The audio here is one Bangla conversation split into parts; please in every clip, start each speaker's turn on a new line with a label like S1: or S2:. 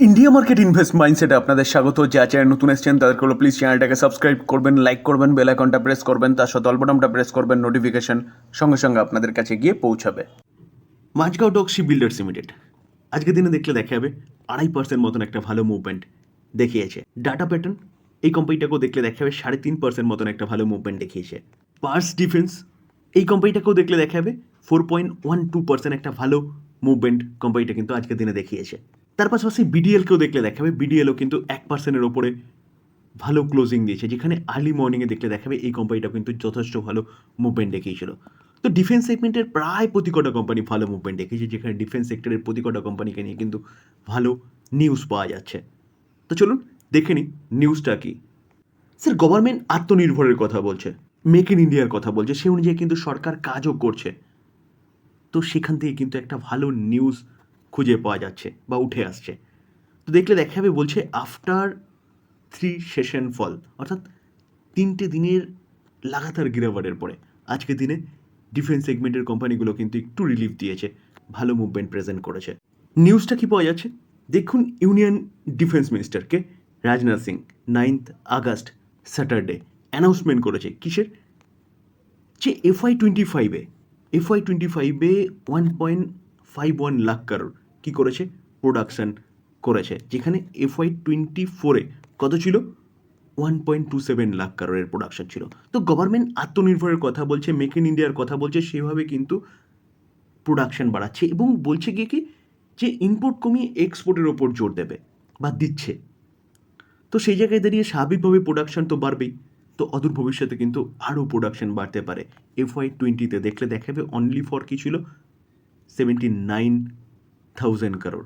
S1: ইন্ডিয়া মার্কেট ইনভেস্ট মাইন্ডসেটে আপনাদের স্বাগত। যা চ্যানেল নতুন এসেছেন, তাদেরকে হলো প্লিজ চ্যানেলটাকে সাবস্ক্রাইব করবেন লাইক করবেন বেল আইকনটা প্রেস করবেন, তার সাথে অল্পটামটা প্রেস করবেন নোটিফিকেশন সঙ্গে সঙ্গে আপনাদের কাছে গিয়ে পৌঁছাবে। মাঝগাঁও ডক্সি বিল্ডার্স লিমিটেড আজকের দিনে দেখলে দেখা যাবে আড়াই পার্সেন্ট মতন একটা ভালো মুভমেন্ট দেখিয়েছে। ডাটা প্যাটার্ন এই কোম্পানিটাকেও দেখলে দেখা যাবে সাড়ে তিন পার্সেন্ট মতন একটা ভালো মুভমেন্ট দেখিয়েছে। পার্স ডিফেন্স এই কোম্পানিটাকেও দেখলে দেখা যাবে four point one two percent একটা ভালো মুভমেন্ট কোম্পানিটা কিন্তু আজকের দিনে দেখিয়েছে। তার পাশাপাশি বিডিএলকেও দেখলে দেখা যাবে বিডিএলও কিন্তু এক পার্সেন্টের ওপরে ভালো ক্লোজিং দিয়েছে। যেখানে আর্লি মর্নিংয়ে দেখলে দেখাবে এই কোম্পানিটা কিন্তু যথেষ্ট ভালো মুভমেন্ট দেখিয়েছিল। তো ডিফেন্স সেগমেন্টের প্রায় প্রতি কটা কোম্পানি ভালো মুভমেন্ট দেখিয়েছে। যেখানে ডিফেন্স সেক্টরের প্রতি কটা কোম্পানিকে নিয়ে কিন্তু ভালো নিউজ পাওয়া যাচ্ছে। তো চলুন দেখে নিই নিউজটা কী। স্যার গভর্নমেন্ট আত্মনির্ভরের কথা বলছে। মেক ইন ইন্ডিয়ার কথা বলছে। সে অনুযায়ী কিন্তু সরকার কাজও করছে। তো সেখান থেকে কিন্তু একটা ভালো নিউজ খুঁজে পাওয়া যাচ্ছে বা উঠে আসছে। তো দেখলে দেখা যাবে বলছে আফটার থ্রি সেশন ফল অর্থাৎ তিনটে দিনের লাগাতার গিরাবারের পরে আজকের দিনে ডিফেন্স সেগমেন্টের কোম্পানিগুলো কিন্তু একটু রিলিফ দিয়েছে, ভালো মুভমেন্ট প্রেজেন্ট করেছে। নিউজটা কি পাওয়া যাচ্ছে? দেখুন union defence মিনিস্টারকে Rajnath Singh ninth August Saturday announcement করেছে। কিসের? যে এফআই টোয়েন্টি ফাইভে এফআই টোয়েন্টি ফাইভে one point five one lakh crore কী করেছে? প্রোডাকশান করেছে। যেখানে এফআই টোয়েন্টি ফোরে কত ছিল? One point two seven lakh কারোরের production ছিল। তো গভর্নমেন্ট আত্মনির্ভরের কথা বলছে মেক ইন ইন্ডিয়ার কথা বলছে, সেভাবে কিন্তু প্রোডাকশন বাড়াচ্ছে এবং বলছে গিয়ে কি? যে ইনপুট কমিয়ে এক্সপোর্টের ওপর জোর দেবে বা দিচ্ছে। তো সেই জায়গায় দাঁড়িয়ে স্বাভাবিকভাবে প্রোডাকশন তো বাড়বেই। তো অদূর ভবিষ্যতে কিন্তু আরও প্রোডাকশন বাড়তে পারে। এফওয়াই টোয়েন্টিতে দেখলে দেখাবে অনলি ফর কি ছিল? সেভেন্টি নাইন থাউজেন্ড কারোর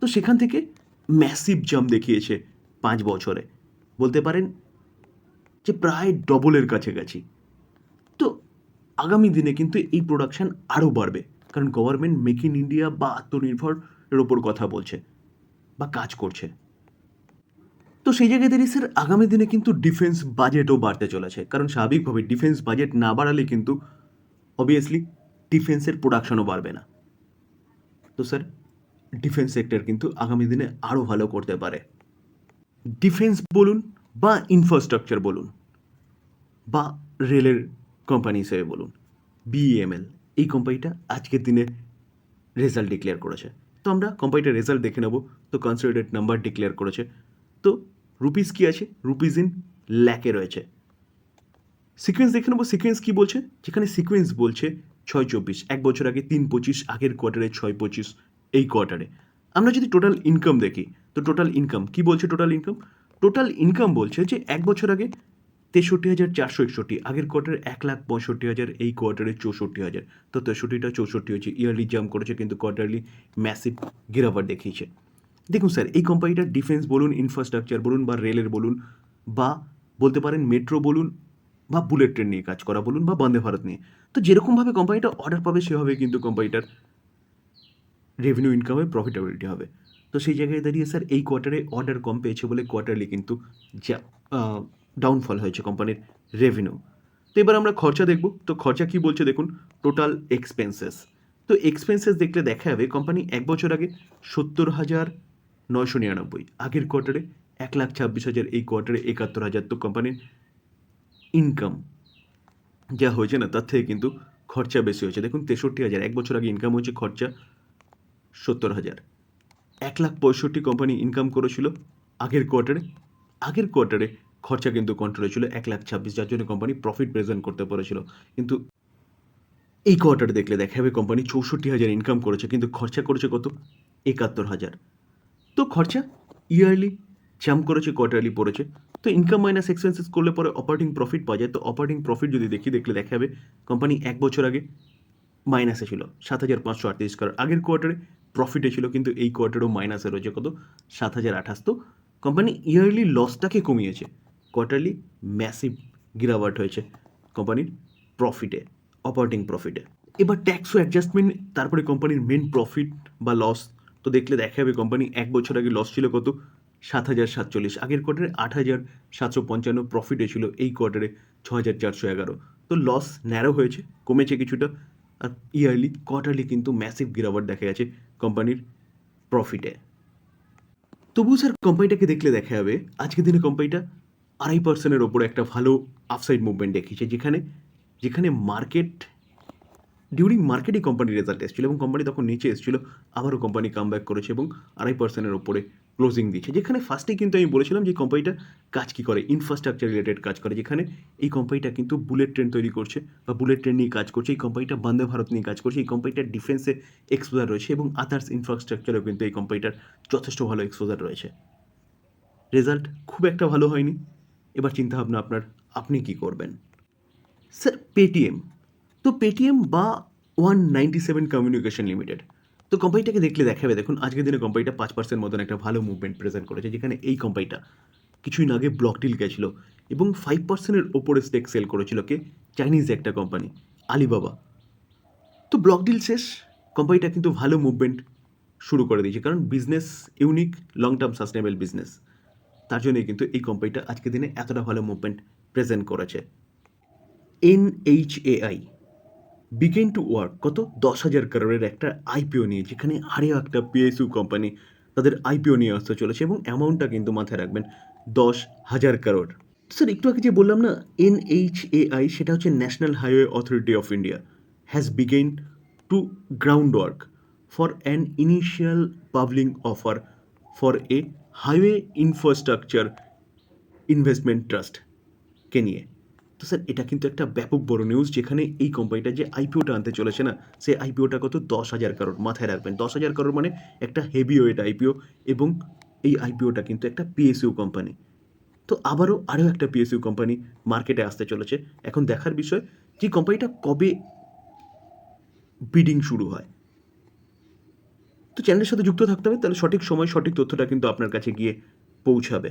S1: তো সেখান থেকে ম্যাসিভ জাম্প দেখিয়েছে পাঁচ বছরে। বলতে পারেন যে প্রায় ডবলের কাছাকাছি। তো আগামী দিনে কিন্তু এই প্রোডাকশন আরও বাড়বে। কারণ গভর্নমেন্ট মেক ইন ইন্ডিয়া বা আত্মনির্ভরের ওপর কথা বলছে বা কাজ করছে। তো সেই জায়গায় দাঁড়িয়ে স্যার আগামী দিনে কিন্তু ডিফেন্স বাজেটও বাড়তে চলেছে। কারণ স্বাভাবিকভাবে ডিফেন্স বাজেট না বাড়ালে কিন্তু অবভিয়াসলি ডিফেন্সের প্রোডাকশনও বাড়বে না। তো স্যার ডিফেন্স সেক্টর কিন্তু আগামী দিনে আরও ভালো করতে পারে। ডিফেন্স বলুন বা ইনফ্রাস্ট্রাকচার বলুন বা রেলের কোম্পানি হিসেবে বলুন বিএমএল এই কোম্পানিটা আজকের দিনে রেজাল্ট ডিক্লেয়ার করেছে। তো আমরা কোম্পানিটার রেজাল্ট দেখে নেব। তো কনসিডারেড নাম্বার ডিক্লেয়ার করেছে। তো রুপিস কি আছে? রুপিস ইন ল্যাকে রয়েছে। সিকোয়েন্স দেখে নেব। সিকোয়েন্স কী বলছে? যেখানে সিকোয়েন্স বলছে ছয় চব্বিশ, এক বছর আগে তিন পঁচিশ, আগের কোয়ার্টারে ছয় পঁচিশ, এই কোয়ার্টারে আমরা যদি টোটাল ইনকাম দেখি, তো টোটাল ইনকাম কি বলছে টোটাল ইনকাম টোটাল ইনকাম বলছে যে এক বছর আগে তেষট্টি হাজার চারশো একষট্টি, আগের কোয়ার্টারে এক লাখ পঁয়ষট্টি হাজার, এই কোয়ার্টারে চৌষট্টি হাজার। তো তেষট্টিটা চৌষট্টি হয়েছে ইয়ারলি জাম্প করেছে, কিন্তু কোয়ার্টারলি ম্যাসিভ গিরাবার দেখিয়েছে। দেখুন স্যার এই কোম্পানিটার ডিফেন্স বলুন ইনফ্রাস্ট্রাকচার বলুন বা রেলের বলুন বা বলতে পারেন মেট্রো বলুন বা বুলেট ট্রেন নিয়ে কাজ করা বলুন বা বন্দে ভারত নিয়ে। তো যেরকমভাবে কোম্পানিটা অর্ডার পাবে সেভাবে কিন্তু কোম্পানিটার রেভিনিউ ইনকামে প্রফিটেবিলিটি হবে। তো সেই জায়গায় দাঁড়িয়ে স্যার এই কোয়ার্টারে অর্ডার কম পেয়েছে বলে কোয়ার্টারলি কিন্তু যা ডাউনফল হয়েছে কোম্পানির রেভিনিউ তো এবার আমরা খরচা দেখব। তো খরচা কি বলছে দেখুন টোটাল এক্সপেন্সেস তো এক্সপেন্সেস দেখলে দেখা যাবে কোম্পানি এক বছর আগে সত্তর হাজার নয়শো নিরানব্বই, আগের কোয়ার্টারে এক লাখ ছাব্বিশ হাজার, এই কোয়ার্টারে একাত্তর হাজার। তো কোম্পানির ইনকাম যা হয়েছে না, তার থেকে কিন্তু খরচা বেশি হয়েছে। দেখুন, তেষট্টি হাজার, এক বছর আগে ইনকাম হয়েছে খরচা সত্তর হাজার। এক লাখ পঁয়ষট্টি কোম্পানি ইনকাম করেছিল আগের কোয়ার্টারে আগের কোয়ার্টারে খরচা কিন্তু কন্ট্রোলে ছিল এক লাখ ছাব্বিশ, যার জন্য কোম্পানি প্রফিট প্রেজেন্ট করতে পেরেছিল। কিন্তু এই কোয়ার্টারে দেখলে দেখা যাবে কোম্পানি চৌষট্টি হাজার ইনকাম করেছে, কিন্তু খরচা করেছে কত? একাত্তর হাজার। তো খরচা ইয়ারলি জাম্প করেছে কোয়ার্টারলি পড়েছে। তো ইনকাম মাইনাস এক্সপেন্সেস করলে পরে অপারেটিং প্রফিট পাওয়া যায়। তো অপারেটিং প্রফিট যদি দেখি, দেখলে দেখা যাবে কোম্পানি এক বছর আগে মাইনাসে ছিল, সাত হাজার পাঁচশো আটত্রিশ কারণ আগের কোয়ার্টারে প্রফিটে ছিল, কিন্তু এই কোয়ার্টারেও মাইনাসে রয়েছে কত? সাত হাজার আঠাশ। তো কোম্পানি ইয়ারলি লসটাকে কমিয়েছে। কোয়ার্টারলি ম্যাসিভ গিরাবার্ট হয়েছে কোম্পানির প্রফিটে অপারেটিং প্রফিটে এবার ট্যাক্স ও অ্যাডজাস্টমেন্ট তারপরে কোম্পানির মেন প্রফিট বা লস তো দেখলে দেখা যাবে কোম্পানি এক বছর আগে লস ছিল কত? সাত হাজার সাতচল্লিশ। আগের কোয়ার্টারে আট হাজার সাতশো পঞ্চান্ন প্রফিটে ছিল এই কোয়ার্টারে ছ হাজার চারশো এগারো। তো লস ন্যারো হয়েছে, কমেছে কিছুটা, আর ইয়ারলি কোয়ার্টারলি কিন্তু ম্যাসিভ গিরাবার দেখা গেছে কোম্পানির প্রফিটে তবুও স্যার কোম্পানিটাকে দেখলে দেখা যাবে, আজকের দিনে কোম্পানিটা আড়াই পার্সেন্টের ওপরে একটা ভালো আফসাইড মুভমেন্ট দেখিয়েছে, যেখানে যেখানে মার্কেট ডিউরিং মার্কেটই কোম্পানির রেজাল্ট এসেছিল এবং কোম্পানি তখন নিচে এসেছিল, আবারও কোম্পানি কাম ব্যাক করেছে এবং আড়াই পার্সেন্টের ওপরে ক্লোজিং দিয়েছে যেখানে ফার্স্টে কিন্তু আমি বলেছিলাম যে কোম্পানিটা কাজ কী করে? ইনফ্রাস্ট্রাকচার রিলেটেড কাজ করে। যেখানে এই কোম্পানিটা কিন্তু বুলেট ট্রেন তৈরি করছে বা বুলেট ট্রেন নিয়ে কাজ করছে। এই কোম্পানিটা বন্দে ভারত নিয়ে কাজ করছে। এই কোম্পানিটার ডিফেন্সে এক্সপোজার রয়েছে এবং আদার্স ইনফ্রাস্ট্রাকচারেও কিন্তু এই কোম্পানিটার যথেষ্ট ভালো এক্সপোজার রয়েছে। রেজাল্ট খুব একটা ভালো হয়নি। এবার চিন্তাভাবনা আপনার, আপনি কি করবেন? স্যার পেটিএম তো পেটিএম বা one ninety seven communication limited তো কোম্পানিটাকে দেখলে দেখাবে, দেখুন আজকের দিনে কোম্পানিটা পাঁচ পার্সেন্ট মতন একটা ভালো মুভমেন্ট প্রেজেন্ট করেছে, যেখানে এই কোম্পানিটা কিছুদিন আগে ব্লক ডিল গেছিল এবং ফাইভ পার্সেন্টের ওপরে স্টেক সেল করেছিল কে? চাইনিজ একটা কোম্পানি আলিবাবা তো ব্লক ডিল শেষ কোম্পানিটা কিন্তু ভালো মুভমেন্ট শুরু করে দিয়েছে, কারণ business unique long term sustainable business তার জন্যই কিন্তু এই কোম্পানিটা আজকের দিনে এতটা ভালো মুভমেন্ট প্রেজেন্ট করেছে। N H NHAI begin to work কত? দশ হাজার কারোরের একটা আইপিও নিয়ে, যেখানে আরও একটা পিএসইউ কোম্পানি তাদের আইপিও নিয়ে আসতে চলেছে এবং অ্যামাউন্টটা কিন্তু মাথায় রাখবেন দশ হাজার কারোর। স্যার একটু আগে যে বললাম না এনএইচএআই সেটা হচ্ছে national highway authority of India has begun to ground work for an initial public offer for a highway infrastructure investment ট্রাস্টকে নিয়ে তো স্যার, এটা কিন্তু একটা ব্যাপক বড় নিউজ যেখানে এই কোম্পানিটা যে আইপিওটা আনতে চলেছে না, সেই আইপিওটা কত? দশ হাজার কারোর মাথায় রাখবেন। দশ হাজার কারোর মানে একটা হেভি ওয়েট আইপিও এবং এই আইপিওটা কিন্তু একটা পিএসইউ কোম্পানি তো আবারও আরও একটা পিএসইউ কোম্পানি মার্কেটে আসতে চলেছে। এখন দেখার বিষয়, যে কোম্পানিটা কবে বিডিং শুরু হয়? তো চ্যানেলের সাথে যুক্ত থাকতে হবে, তাহলে সঠিক সময় সঠিক তথ্যটা কিন্তু আপনার কাছে গিয়ে পৌঁছাবে।